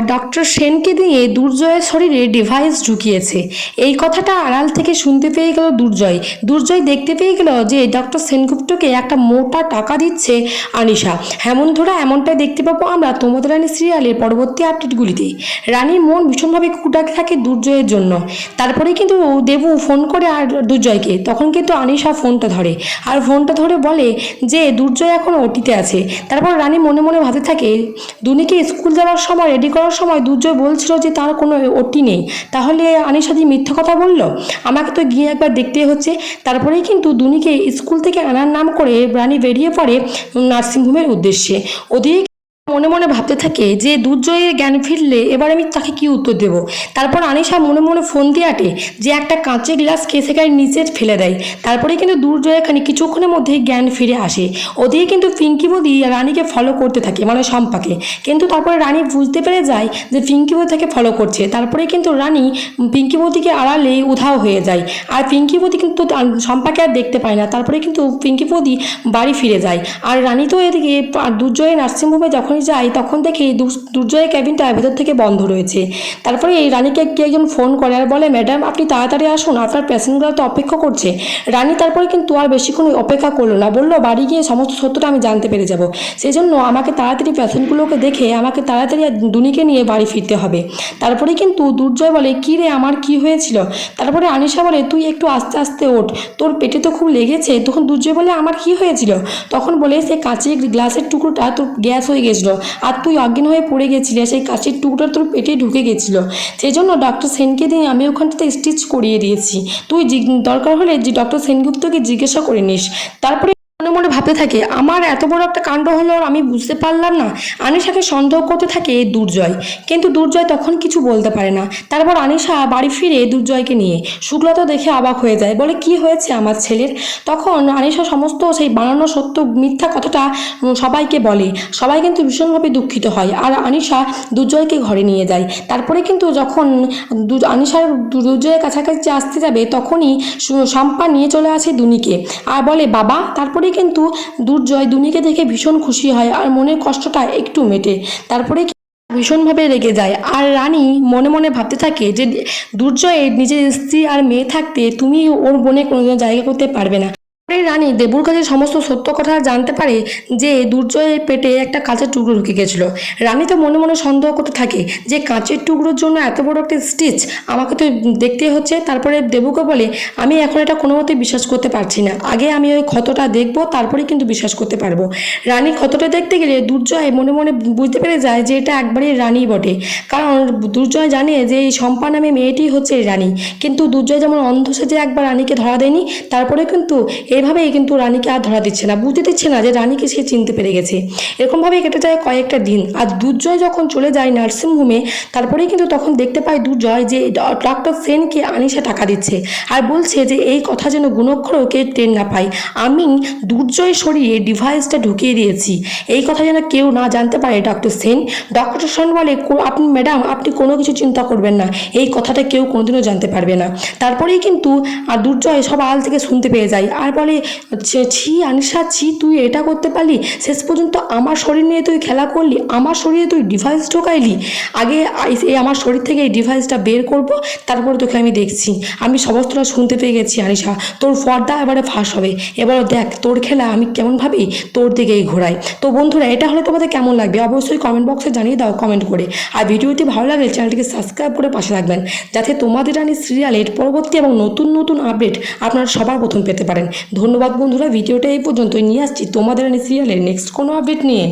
Doctor সেনকে দিয়ে দুর্জয়ের শরীরে ডিভাইস ঢুকিয়েছে। এই কথাটা আড়াল থেকে শুনতে পেয়ে গেল দুর্জয়। দুর্জয় দেখতে পেয়ে গেল যে ডক্টর সেনগুপ্তকে একটা মোটা টাকা দিচ্ছে আনিশা। হেমন্তরা এমনটাই দেখতে পাবো আমরা তোমাদের রানী সিরিয়ালের পরবর্তী আপডেটগুলিতে। রানীর মন ভীষণভাবে কুটাকে থাকে দুর্জয়ের জন্য। তারপরে কিন্তু দেবু ফোন করে আর দুর্জয়কে। তখন কিন্তু আনিশা ফোনটা ধরে। আর ফোনটা ধরে বলে যে দুর্জয় এখন ওটিতে আছে। তারপর রানী মনে মনে ভাবতে থাকে, দুনিকে স্কুল যাওয়ার সময় রেডি করার সময় দুর্জয় বলছিল যে তার কোনো ওটি নেই। তাহলে আনিসাদি মিথ্যা কথা বলল? আমাকে তো গিয়ে একবার দেখতে হচ্ছে। তারপরেই কিন্তু দুনিকে স্কুল থেকে আনার নাম করে রানী বেরিয়ে পড়ে নার্সিংহোমের উদ্দেশ্যে। ওদিকে মনে মনে ভাবতে থাকে যে দুর্জয়ের জ্ঞান ফিরলে এবার আমি তাকে কি উত্তর দেব? তারপর আনিশা মনে মনে ফোন দিয়ে আটে যে একটা কাঁচের গ্লাস কেসে গায়ে নিচে ফেলে দেয়। তারপরে কিন্তু দুর্জয় খানি কিছুক্ষণের মধ্যেই জ্ঞান ফিরে আসে। ওদিকে কিন্তু পিঙ্কি বদি রানীকে ফলো করতে থাকে মানে সম্পাকে কিন্তু তারপরে রানী বুঝতে পেরে যায় যে পিঙ্কি বদি তাকে ফলো করছে। তারপরে কিন্তু রানী পিঙ্কি বদিকে আড়ালে উধাও হয়ে যায়। আর পিঙ্কি বদি কিন্তু সম্পাকে আর দেখতে পায় না। তারপরে কিন্তু পিঙ্কি বদি বাড়ি ফিরে যায়। আর রানী তো এদিকে দুর্জয় নার্সিংহোমে যখনই যাই, তখন দেখি দুর- দুর্জয়ের ক্যাবিনটা ভেতর থেকে বন্ধ রয়েছে। তারপরে এই রানীকে কে একজন ফোন করে আর বলে, ম্যাডাম, আপনি তাড়াতাড়ি আসুন, আপনার পেশেন্টগুলো তো অপেক্ষা করছে। রানী তারপরে কিন্তু আর বেশিক্ষণ অপেক্ষা করল না, বলল, বাড়ি গিয়ে সমস্ত সত্যটা আমি জানতে পেরে যাব। সেই জন্য আমাকে তাড়াতাড়ি পেশেন্টগুলোকে দেখে আমাকে তাড়াতাড়ি দুনিকে নিয়ে বাড়ি ফিরতে হবে। তারপরে কিন্তু দুর্জয় বলে, কী রে, আমার কি হয়েছিল? তারপরে আনিশা বলে, তুই একটু আস্তে আস্তে ওঠ, তোর পেটে তো খুব লেগেছে। তখন দুর্জয় বলে, আমার কি হয়েছিল? তখন বলে, সে কাঁচের গ্লাসের টুকরোটা তোর গ্যাস হয়ে গেছিল। আর তুই অজ্ঞান হয়ে পড়ে গেছিলি সেই কাঁচের টুকরোটা তোর পেটে ঢুকে গেছিল। সেই জন্য ডক্টর সেনকে দিয়ে আমি ওখানটাতে স্টিচ করিয়ে দিয়েছি। তুই দরকার হলে যে ডক্টর সেনগুপ্তকে জিজ্ঞাসা করে নিস। তারপরে ভাবতে থাকে, আমার এত বড় একটা কাণ্ড হলো আর আমি বুঝতে পারলাম না। আনিশাকে সন্দেহ করতে থাকে দুর্জয়। কিন্তু দুর্জয় তখন কিছু বলতে পারে না। তারপর আনিশা বাড়ি ফিরে দুর্জয়কে নিয়ে শুক্লতা দেখে অবাক হয়ে যায়, বলে, কি হয়েছে আমার ছেলের? তখন আনিশা সমস্ত সেই বানানো সত্য, মিথ্যা কথাটা সবাইকে বলে। সবাই কিন্তু ভীষণভাবে দুঃখিত হয় আর আনিশা দুর্জয়কে ঘরে নিয়ে যায়। তারপরে কিন্তু যখন আনিশার দুর্জয়ের কাছাকাছি আসতে যাবে, তখনই সু- শম্পা নিয়ে চলে আসে দুনিকে। আর বলে, বাবা তারপরে কিন্তু দুর্জয় দুনিকে দেখে ভীষণ খুশি হয় আর মনের কষ্টটা একটু মেটে। তারপরে ভীষণভাবে রেগে যায়। আর রানী মনে মনে ভাবতে থাকে যে দুর্জয়ের নিজের স্ত্রী আর মেয়ে থাকতে তুমি ওর বোনে কোনো জায়গা করতে পারবে না। পরে রানী দেবুর কাছে সমস্ত সত্য কথা জানতে পারে যে দুর্জয়ের পেটে একটা কাঁচের টুকরো ঢুকে গেছিল। রানী তো মনে মনে সন্দেহ করতে থাকে যে কাঁচের টুকরোর জন্য এত বড় একটা স্টিচ আমাকে তো দেখতেই হচ্ছে, তারপরে দেবুকে বলে, আমি এখন এটা কোনো মতেই বিশ্বাস করতে পারছি না। আগে আমি ওই ক্ষতটা দেখব তারপরে কিন্তু বিশ্বাস করতে পারব। রানী ক্ষতটা দেখতে গেলে দুর্জয় মনে মনে বুঝতে পেরে যায় যে এটা একবারেই রানী বটে। কারণ দুর্জয় জানে যে এই শম্পা নামে মেয়েটি হচ্ছে রানী। কিন্তু দুর্জয় যেমন অন্ধ সেজে একবার রানীকে ধরা দেয়নি তারপরে কিন্তু এভাবেই কিন্তু রানীকে আর ধরা দিচ্ছে না। বুঝতে দিচ্ছে না যে রানীকে সে চিনতে পেরে গেছে। এরকমভাবেই কেটে যায় কয়েকটা দিন। আর দুর্জয় যখন চলে যায় নার্সিংহোমে তারপরেই কিন্তু তখন দেখতে পায় দুর্জয় যে ডক্টর সেনকে আনিসা টাকা দিচ্ছে। আর বলছে যে এই কথা যেন গুণক্ষরও কে টের না পায়। আমি দুর্জয় শরীরে ডিভাইসটা ঢুকিয়ে দিয়েছি। এই কথা যেন কেউ না জানতে পারে ডক্টর সেন। ডক্টর সেন বলে, "কো- আপনি ম্যাডাম আপনি কোনো কিছু চিন্তা করবেন না। এই কথাটা কেউ কোনোদিনও জানতে পারবে না। তারপরেই কিন্তু, আর দুর্জয় সব আল থেকে শুনতে পেয়ে যায়। আর বলে "ছি- ছি, আনিশা, ছি, তুই এটা করতে পারলি? শেষ পর্যন্ত আমার শরীর নিয়ে তুই খেলা করলি, আমার শরীরে তুই ডিভাইস ঢোকাইলি। আগে এই আমার শরীর থেকে এই ডিভাইসটা বের করব, তারপরে তোকে আমি দেখছি। আমি সমস্তটা শুনতে পেয়ে গেছি, আনিশা। তোর পর্দা এবারে ফাঁস হবে। এবারে দেখ, তোর খেলা আমি কেমনভাবেই তোর দিকেই ঘোরাই তো বন্ধুরা, এটা হলে তোমাদের কেমন লাগবে? অবশ্যই কমেন্ট বক্সে জানিয়ে দাও কমেন্ট করে। আর ভিডিওটি ভালো লাগলে চ্যানেলটিকে সাবস্ক্রাইব করে পাশে রাখবেন যাতে তোমাদের রানী সিরিয়ালের পরবর্তী এবং নতুন নতুন আপডেট আপনারা সবার প্রথম পেতে পারেন। ধন্যবাদ বন্ধুরা ভিডিওটা এই পর্যন্তই নিয়ে আসছি। তোমাদের সিরিয়ালের নেক্সট কোনো আপডেট নিয়ে।